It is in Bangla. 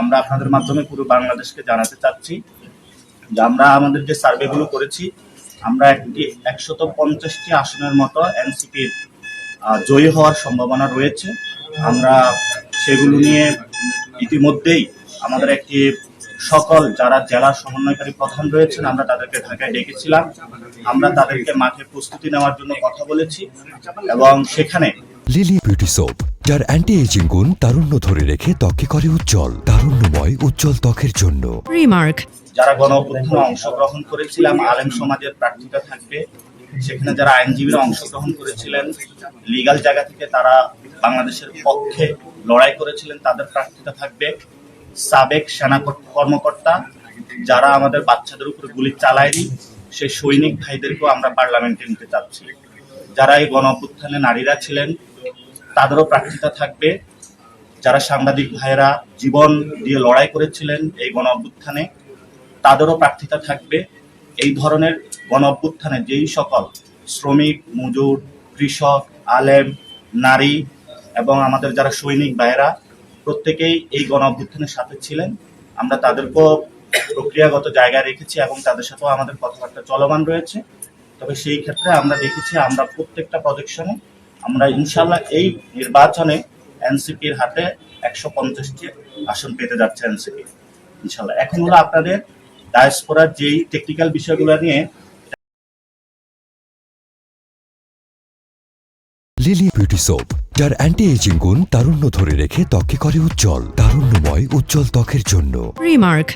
আমরা আপনাদের মাধ্যমে পুরো বাংলাদেশকে জানাতে চাচ্ছি যে আমরা আমাদের যে সার্ভেগুলো করেছি, আমরা একটি একশত পঞ্চাশটি আসনের মতো এনসিপির জয়ী হওয়ার সম্ভাবনা রয়েছে। আমরা সেগুলো নিয়ে ইতিমধ্যেই আমাদের একটি সকল যারা জেলা সমন্বয়কারী প্রধান রয়েছেন, আমরা তাদেরকে ঢাকায় ডেকেছিলাম। আমরা তাদেরকে মাঠে প্রস্তুতি নেওয়ার জন্য কথা বলেছি এবং সেখানে লিলি বিউটি সোপ যার অ্যান্টি এজিং গুণ তারুণ্য ধরে রেখে ত্বকে করে উজ্জ্বল তারুণ্যময় উজ্জ্বল ত্বকের জন্য। Remark. যারা গণ অংশগ্রহণ করেছিলাম আলেম সমাজের প্রার্থীতা থাকবে। সেখানে যারা আইনজীবীরা অংশগ্রহণ করেছিলেন লিগাল জায়গা থেকে তারা বাংলাদেশের পক্ষে লড়াই করেছিলেন তাদের প্রার্থীতা থাকবে। সাবেক সেনা কর্মকর্তা যারা আমাদের বাচ্চাদের উপরে গুলি চালায়নি সেই সৈনিক ভাইদেরকেও আমরা পার্লামেন্টে নিতে চাচ্ছি। যারা এই গণঅভ্যুত্থানে নারীরা ছিলেন তাদেরও প্রার্থীতা থাকবে। যারা সাংবাদিক ভাইয়েরা জীবন দিয়ে লড়াই করেছিলেন এই গণ অভ্যুত্থানে, তাদেরও প্রার্থিতা থাকবে। এই ধরনের গণ অভ্যুত্থানে যেই সকল শ্রমিক, মজুর, কৃষক, আলেম, নারী এবং আমাদের যারা সৈনিক ভাইয়েরা, প্রত্যেকেই এই গণ অভ্যুত্থানের সাথে ছিলেন। আমরা তাদেরকেও প্রক্রিয়াগত জায়গায় রেখেছি এবং তাদের সাথেও আমাদের কথাবার্তা চলমান রয়েছে। তবে সেই ক্ষেত্রে আমরা দেখেছি, আমরা প্রত্যেকটা প্রজেকশনে আমরা ইনশাল্লাহ এই নির্বাচনে এনসিপির হাতে একশো পঞ্চাশটি আসন পেতে যাচ্ছে এনসিপি ইনশাল্লাহ এখন হলো আপনাদের ডায়াসপোরার যেই টেকনিক্যাল বিষয়গুলো নিয়ে লিলি বিউটি সোপ যার অ্যান্টি এজিং গুণ তারুণ্য ধরে রেখে ত্বকে করে উজ্জ্বল তারুণ্যময় উজ্জ্বল ত্বকের জন্য Remark.